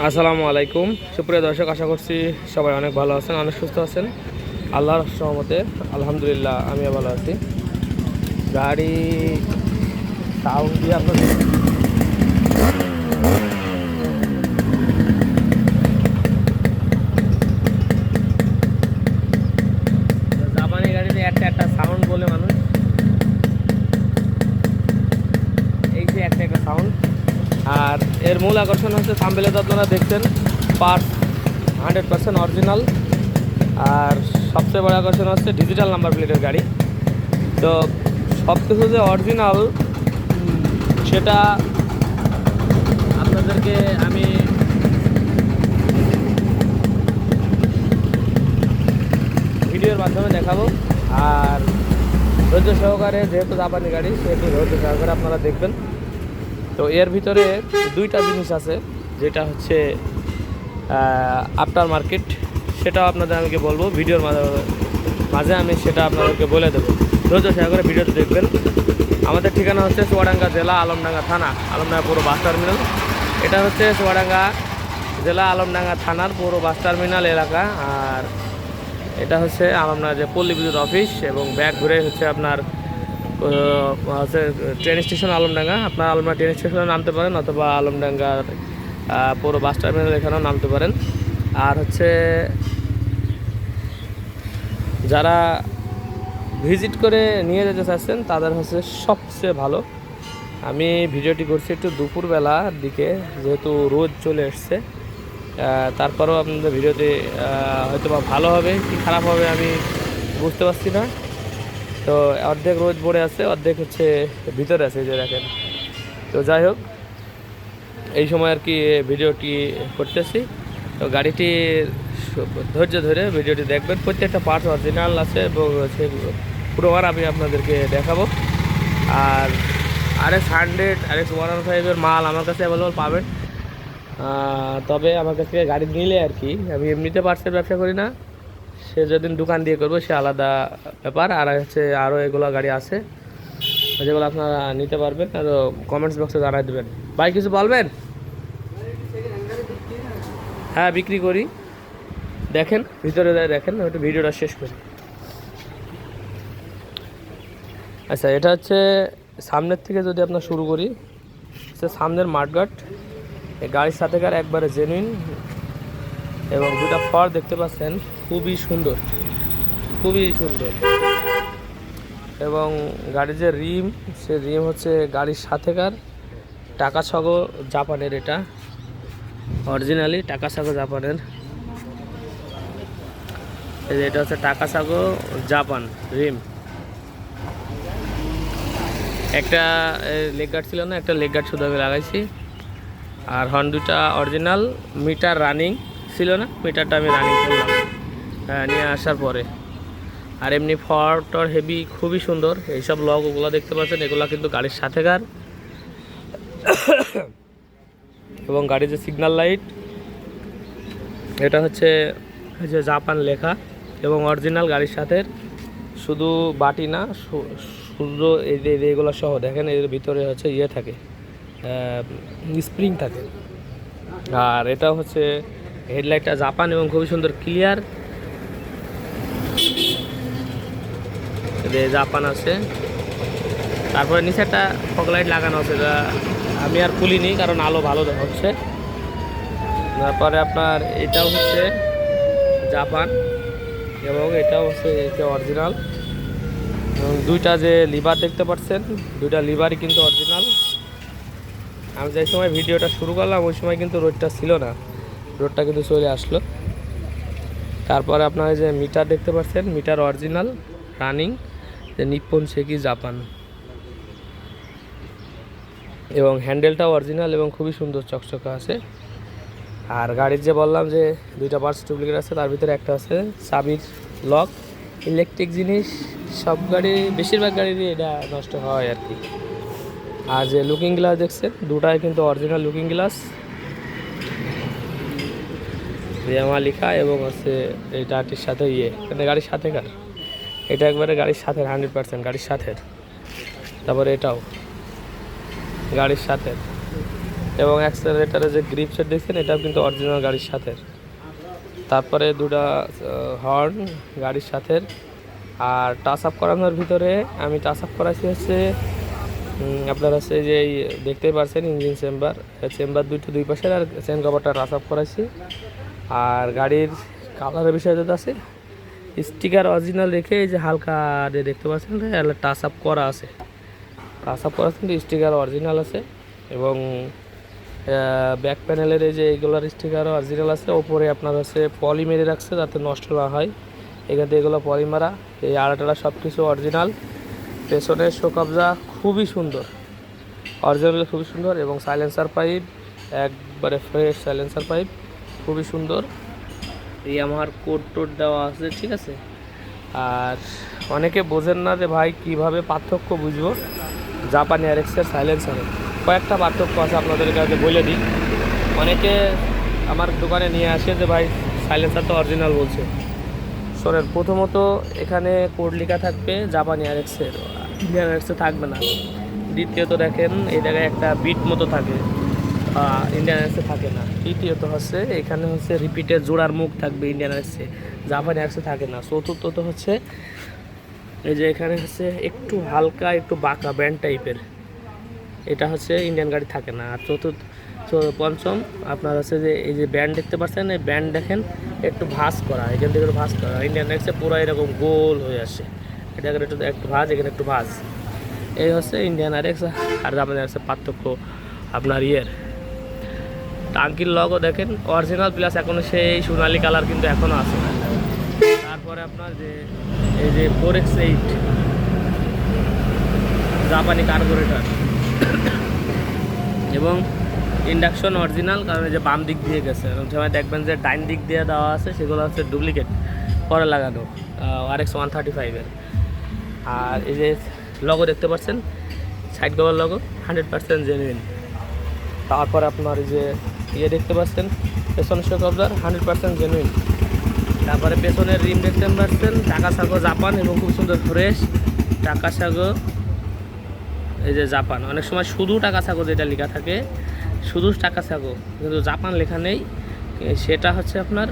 আসসালামু আলাইকুম। সুপ্রিয় দর্শক, আশা করছি সবাই অনেক ভালো আছেন, অনেক সুস্থ আছেন। আল্লাহর সহমতে আলহামদুলিল্লাহ, আমিও ভালো আছি। গাড়ি সাউন্ড দিয়ে আপনাদের জাপানি গাড়িতে একটা একটা সাউন্ড বলে মানুষ এই যে একটা একটা সাউন্ড আর এর মূল আকর্ষণ হচ্ছে সামবেলে তো আপনারা দেখছেন পার্ট হান্ড্রেড পার্সেন্ট অরিজিনাল আর সবচেয়ে বড় আকর্ষণ হচ্ছে ডিজিটাল নাম্বার প্লেটের গাড়ি। তো সব কিছু যে অরিজিনাল সেটা আপনাদেরকে আমি ভিডিওর মাধ্যমে দেখাবো। আর ধৈর্য সহকারে যেহেতু জাপানি গাড়ি, সেহেতু ধৈর্য সহকারে আপনারা দেখবেন। তো এর ভিতরে দুইটা জিনিস আছে, যেটা হচ্ছে আফটার মার্কেট সেটাও আপনাদের আমাকে বলব, ভিডিওর মাঝে মাঝে আমি সেটা আপনাদেরকে বলে দেবো। ধৈর্য সহকারে ভিডিওতে দেখবেন। আমাদের ঠিকানা হচ্ছে চুয়াডাঙ্গা জেলা আলমডাঙ্গা থানা, আলমডাঙ্গা পুরো বাস টার্মিনাল। এটা হচ্ছে চুয়াডাঙ্গা জেলা আলমডাঙ্গা থানার পুরো বাস টার্মিনাল এলাকা। আর এটা হচ্ছে আলমডাঙ্গা যে পল্লী বিদ্যুৎ অফিস এবং ব্যাগ ঘুরে হচ্ছে আপনার ট্রেন স্টেশন আলমডাঙ্গা। আপনার আলমডাঙ্গা ট্রেন স্টেশনে নামতে পারেন অথবা আলমডাঙ্গার পুরো বাস টার্মিনাল এখানেও নামতে পারেন। আর হচ্ছে, যারা ভিজিট করে নিয়ে যেতে চাচ্ছেন, তাদের হচ্ছে সবচেয়ে ভালো। আমি ভিডিওটি করছি একটু দুপুরবেলার দিকে, যেহেতু রোদ চলে এসছে। তারপরেও আপনাদের ভিডিওতে হয়তো বা ভালো হবে, কি খারাপ হবে আমি বুঝতে পারছি না। তো অর্ধেক রোদ পড়ে আছে, অর্ধেক হচ্ছে ভিতরে আছে যে দেখেন। তো যাই হোক, এই সময় আর কি ভিডিওটি করতেছি। তো গাড়িটির সু- ধৈর্য ধরে ভিডিওটি দেখবেন। প্রত্যেকটা পার্টস অরিজিনাল আছে এবং হচ্ছে পুরোবার আমি আপনাদেরকে দেখাবো। আর R X hundred R X one ফাইভের মাল আমার কাছে অ্যাভেলেবল পাবেন। তবে আমার কাছ থেকে গাড়ি নিলে আর কি, আমি এমনিতে পার্টসের ব্যবসা করি না। সে যেদিন দোকান দিয়ে করব, সে আলাদা ব্যাপার। আর হচ্ছে আরও এগুলো গাড়ি আছে। যেগুলো আপনারা নিতে পারবেন, আর কমেন্টস বক্সে জানাই দেবেন। ভাই, কিছু বলবেন? হ্যাঁ বিক্রি করি। দেখেন, ভিতরে দেখেন একটু ভিডিওটা শেষ করি। আচ্ছা এটা হচ্ছে সামনের থেকে যদি আপনার শুরু করি হচ্ছে সামনের মাঠঘাট। গাড়ির সাথে সাথেকার একবারে জেনুইন এবং দুটা ফর দেখতে পাচ্ছেন। খুবই সুন্দর খুবই সুন্দর। এবং গাড়ির যে রিম, সে রিম হচ্ছে গাড়ির সাথেকার টাকা ছগ জাপানের এটা। অরিজিনালি টাকা সাগো জাপানের। এটা হচ্ছে টাকা সাগো জাপান রিম। একটা লেগ গার্ড ছিল না, একটা লেগ গার্ড শুধু আমি লাগাইছি। আর হর্ন দুটা অরিজিনাল মিটার রানিং ছিল না মিটারটা আমি রানিং করলাম। নিয়ে আসার পরে। আর এমনি ফর, টর, হেভি খুবই সুন্দর। এইসব লগ ওগুলো দেখতে পাচ্ছেন, এগুলো কিন্তু গাড়ির সাথেকার এবং গাড়ির যে সিগন্যাল লাইট এটা হচ্ছে যে জাপান লেখা। এবং অরিজিনাল গাড়ির সাথে শুধু বাটি না, সু- শুধু এই যে এই যে এগুলো সহ, দেখেন এর ভিতরে হচ্ছে ইয়ে থাকে স্প্রিং থাকে। আর এটা হচ্ছে হেডলাইটটা জাপান এবং খুবই সুন্দর ক্লিয়ার জাপান আছে। তারপরে নিচে একটা ফগ লাইট লাগানো আছে, যা আমি আর খুলিনি, কারণ আলো ভালো হচ্ছে। তারপরে আপনার এটাও হচ্ছে জাপান, এবং এটাও হচ্ছে এটা অরিজিনাল এবং দুইটা যে লিভার দেখতে পাচ্ছেন, দুইটা লিভারই কিন্তু অরিজিনাল আমি যে সময় ভিডিওটা শুরু করলাম, ওই সময় কিন্তু রোডটা ছিল না। রোডটা কিন্তু চলে আসলো। তারপরে আপনার যে মিটার দেখতে পাচ্ছেন, মিটার অরিজিনাল রানিং যে নিপ্পন সেকি জাপান। এবং হ্যান্ডেলটাও অরিজিনাল এবং খুবই সুন্দর চকচকা আছে। আর গাড়ির যে বললাম যে দুইটা পার্টস ডুপ্লিকেট আছে, তার ভিতরে একটা আছে চাবির লক, ইলেকট্রিক জিনিস, সব গাড়ি, বেশিরভাগ গাড়িরই এটা নষ্ট হয় আর কি। আর যে লুকিং গ্লাস দেখছেন, দুটাই কিন্তু অরিজিনাল লুকিং গ্লাস রিয়ামা লেখা এবং হচ্ছে এই ডাটির সাথে ইয়ে মানে গাড়ির সাথে কার? এটা একবারে গাড়ির সাথে হান্ড্রেড পার্সেন্ট গাড়ির সাথে তারপরে এটাও, গাড়ির সাথে এবং অ্যাক্সেলারেটারে যে গ্রিপ সেট দেখছেন, এটাও কিন্তু অরিজিনাল গাড়ির সাথে তারপরে দুটা হর্ন গাড়ির সাথে আর টাচ আপ করানোর ভিতরে আমি টাচ আপ করাইছি হচ্ছে আপনার হচ্ছে যে এই দেখতেই পারছেন ইঞ্জিন চেম্বার চেম্বার দুইটা দুই পাশের আর চেন কভারটা টাচ আপ করাইছি। আর গাড়ির কালারের বিষয় যেটা আছে স্টিকার অরিজিনাল রেখে এই যে হালকা দেখতে পাচ্ছেন টাচ আপ করা আছে। টাচ আপ করা কিন্তু স্টিকার অরিজিনাল আছে এবং ব্যাক প্যানেলের এই যে এইগুলোর স্টিকার অরিজিনাল আছে। ওপরে আপনার হচ্ছে পলি মেরে রাখছে যাতে নষ্ট না হয়। এখান থেকে এগুলো পলি মারা। এই আড়াটাড়া সব কিছু অরিজিনাল পেছনের শোকবজা খুবই সুন্দর। অরিজিনাল খুবই সুন্দর এবং সাইলেন্সার পাইপ একবারে ফ্রেশ সাইলেন্সার পাইপ খুবই সুন্দর। আমার কোড টোড দেওয়া আছে, ঠিক আছে? আর অনেকে বোঝেন না যে ভাই কীভাবে পার্থক্য বুঝব? জাপানি অ্যারেক্সের সাইলেন্সারের কয়েকটা পার্থক্য আছে আপনাদের কাছে বলে দিই। অনেকে আমার দোকানে নিয়ে আসে যে ভাই সাইলেন্সার তো অরিজিনাল বলছে। শোনেন, প্রথমত এখানে কোড লেখা থাকবে জাপানি আর এক্সের ইন্ডিয়ান আর এক্সে থাকবে না। দ্বিতীয়ত দেখেন, এই জায়গায় একটা বিট মতো থাকে। ইন্ডিয়ান অ্যারেক্সে থাকে না। তৃতীয়ত হচ্ছে, এখানে হচ্ছে রিপিটের জোড়ার মুখ থাকবে ইন্ডিয়ান অ্যারেক্সে জাপানি অ্যারেক্সে থাকে না। চতুর্থত হচ্ছে, এই যে এখানে হচ্ছে একটু হালকা, একটু বাঁকা ব্যান্ড টাইপের এটা হচ্ছে ইন্ডিয়ান গাড়ি থাকে না। আর চতুর্থ পঞ্চম, আপনার হচ্ছে যে, এই যে ব্যান্ড দেখতে পাচ্ছেন, এই ব্যান্ড দেখেন, একটু ভাঁজ করা, এখান থেকে একটু ভাঁজ করা। ইন্ডিয়ান এক্সে পুরো এরকম গোল হয়ে আসে। এটা একটু একটু ভাঁজ, এখানে একটু ভাঁজ। এই হচ্ছে ইন্ডিয়ান আর এক্স আর জাপানি এক্সে পার্থক্য আপনার ইয়ের। টাঙ্কির লগও দেখেন অরিজিনাল প্লাস এখনও সেই সোনালি কালার কিন্তু এখনও আছে। তারপরে আপনার যে, এই যে ফোর এক্স এইট জাপানি কার্বোরেটর এবং ইন্ডাকশন অরিজিনাল কারণ এই যে বাম দিক দিয়ে গেছে। এবং সময় দেখবেন যে ডাইন দিক দিয়ে দেওয়া আছে, সেগুলো হচ্ছে ডুপ্লিকেট পরে লাগানো আর এক্স ওয়ান থার্টি ফাইভের আর এই যে লগো দেখতে পাচ্ছেন? Side cover logo hundred percent genuine তারপর আপনার এই যে ইয়ে দেখতে পাচ্ছেন। পেছনের শো আপনার হান্ড্রেড পার্সেন্ট জেনুইন তারপরে পেছনের রিম দেখতে পাচ্ছেন টাকা সাগো জাপান এবং খুব সুন্দর ফ্রেশ টাকা সাগো এই যে জাপান। অনেক সময় শুধু টাকা সাগো যেটা লেখা থাকে, শুধু টাকা সাগো কিন্তু জাপান লেখা নেই। সেটা হচ্ছে আপনার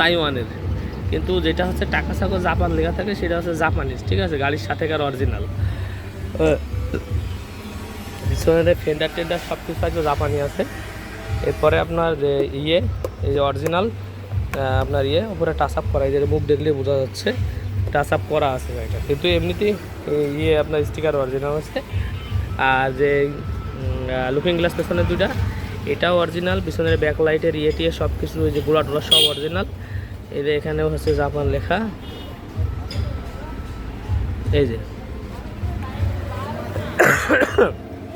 তাইওয়ানের। কিন্তু যেটা হচ্ছে টাকা সাগো জাপান লেখা থাকে, সেটা হচ্ছে জাপানিজ, ঠিক আছে? গাড়ির সাথেকার অরিজিনাল ফেন্ডার টেন্ডার সব কিছু থাকবে জাপানি আছে। এরপরে আপনার যে ইয়ে এই যে অরিজিনাল আপনার ইয়ে উপরে টাচ আপ করা যে মুখ দেখলে বোঝা যাচ্ছে টাচ আপ করা আছে গাড়িটা কিন্তু এমনিতেই ইয়ে আপনার স্টিকার অরিজিনাল আছে। আর যে লুকিং গ্লাস পেছনের দুইটা, এটাও অরিজিনাল পিছনের ব্যাক লাইটের ইয়ে টিয়ে সব কিছু যে গোলা টোলা সব অরিজিনাল এই যে এখানেও হচ্ছে জাপান লেখা। এই যে।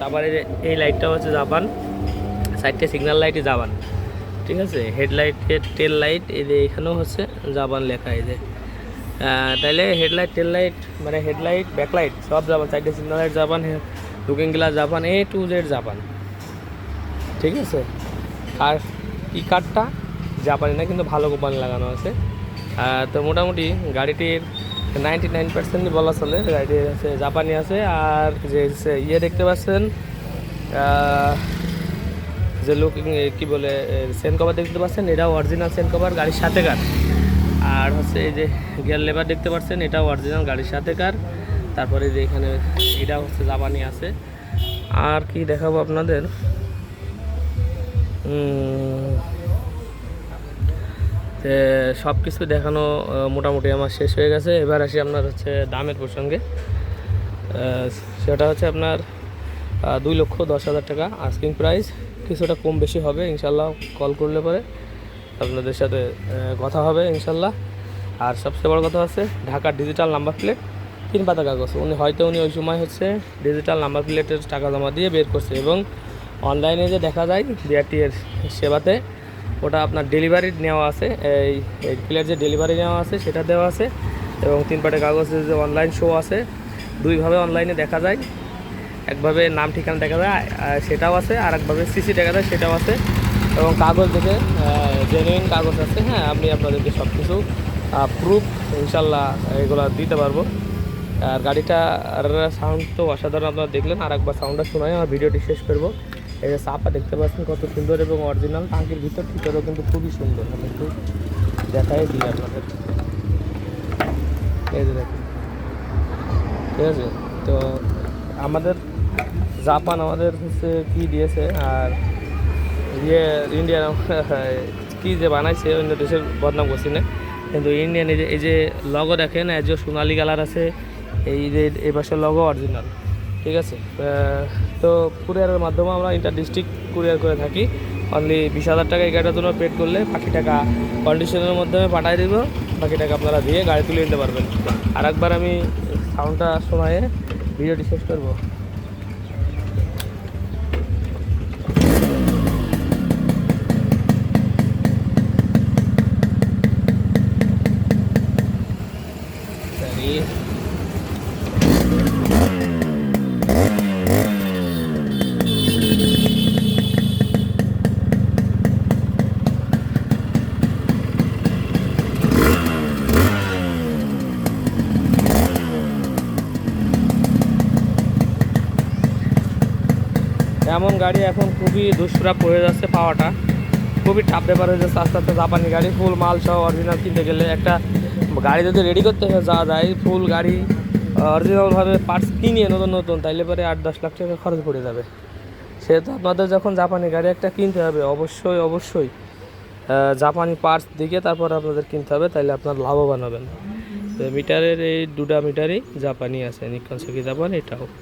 তারপরে এই লাইটটাও হচ্ছে জাপান। সাইডটা সিগন্যাল লাইটই জাপান ঠিক আছে? হেডলাইটের টেল লাইট এই যে এখানেও হচ্ছে জাপান লেখা, এই যে। তাইলে হেডলাইট টেল লাইট মানে হেডলাইট ব্যাকলাইট সব জাপান সাইডে signal light Japan looking glass Japan A to Z Japan ঠিক আছে? আর কি কার্ডটা জাপানি না, কিন্তু ভালো কোম্পানি লাগানো আছে। তো মোটামুটি গাড়িটির নাইনটি নাইন পার্সেন্টই বলা চলে, গাড়িটির আছে জাপানি আছে, আর যে ইয়ে দেখতে পাচ্ছেন যে লুকিং কি বলে সেন কভার দেখতে পাচ্ছেন, এটাও অরিজিনাল সেন কভার গাড়ির সাথে কার। আর হচ্ছে এই যে গিয়ার লেবার দেখতে পাচ্ছেন, এটাও অরিজিনাল গাড়ির সাথে কার। তারপরে যে এখানে এটা হচ্ছে জাপানি আছে। আর কি দেখাবো আপনাদের? সব কিছু দেখানো মোটামুটি আমার শেষ হয়ে গেছে। এবার আসি আপনার হচ্ছে দামের প্রসঙ্গে। সেটা হচ্ছে আপনার দুই লক্ষ দশ হাজার টাকা আস্কিং প্রাইস কিছুটা কম বেশি হবে ইনশাল্লাহ কল করলে পরে আপনাদের সাথে কথা হবে ইনশাল্লাহ আর সবচেয়ে বড় কথা হচ্ছে ঢাকার ডিজিটাল নাম্বার প্লেট তিন পাতা কাগজ। উনি হয়তো উনি ওই সময় হচ্ছে ডিজিটাল নাম্বার প্লেটের টাকা জমা দিয়ে বের করছে এবং অনলাইনে যে দেখা যায় বিআরটি এর সেবাতে, ওটা আপনার ডেলিভারি নেওয়া আছে, এই প্লেট যে ডেলিভারি নেওয়া আছে সেটা দেওয়া আছে এবং তিন পাটের কাগজের যে অনলাইন শো আছে, দুইভাবে অনলাইনে দেখা যায়। একভাবে নাম ঠিকানা দেখা যায় সেটাও আছে আর একভাবে সিসি দেখা যায়, সেটাও আছে। এবং কাগজ দেখে জেনুইন কাগজ আছে হ্যাঁ আমি আপনাদেরকে সব কিছু প্রুফ ইনশাল্লাহ এগুলো দিতে পারব। আর গাড়িটার সাউন্ড তো অসাধারণ আপনারা দেখলেন আর একবার সাউন্ডটা শোনাই, আমার ভিডিওটি শেষ করব। এই যে চাপা দেখতে পাচ্ছেন, কত সুন্দর এবং অরিজিনাল টাঙ্কির ভিতর, ভিতরেও কিন্তু খুবই সুন্দর, আমি একটু দেখাই দিই আপনাদের। ঠিক আছে? তো আমাদের জাপান আমাদের হচ্ছে কি দিয়েছে, আর ইয়ে ইন্ডিয়ান কি যে বানাইছে, অন্য দেশের বদনাম করছি না। কিন্তু ইন্ডিয়ান এই যে এই যে লগো দেখেন, এই যে সোনালি কালার আছে, এই যে এই পাশে লগো অরিজিনাল ঠিক আছে? তো কুরিয়ারের মাধ্যমে আমরা ইন্টার ডিস্ট্রিক্ট কুরিয়ার করে থাকি। অনলি বিশ হাজার টাকা এই গাড়িটার জন্য পেড করলে বাকি টাকা কন্ডিশনের মাধ্যমে পাঠিয়ে দিব, বাকি টাকা আপনারা দিয়ে গাড়ি তুলে নিতে পারবেন। আর একবার আমি সাউন্ডটা শোনায় ভিডিওটি শেষ করব। এমন গাড়ি এখন খুবই দুষ্প্রাপ হয়ে যাচ্ছে পাওয়াটা। খুবই টাফ ব্যাপার হয়ে যাচ্ছে আস্তে আস্তে জাপানি গাড়ি ফুল মাল সহ অরিজিনাল কিনতে গেলে। একটা গাড়ি যদি রেডি করতে যাওয়া যায় ফুল গাড়ি অরিজিনালভাবে পার্টস কিনিয়ে নতুন নতুন, তাইলে পরে আট দশ লাখ টাকা খরচ পড়ে যাবে। সেহেতু আপনাদের যখন জাপানি গাড়ি একটা কিনতে হবে, অবশ্যই অবশ্যই জাপানি পার্টস দিকে তারপর আপনাদের কিনতে হবে, তাইলে আপনার লাভবান হবেন। মিটারের এই দুটা মিটারই জাপানি আছে নিকন জাপান এটাও।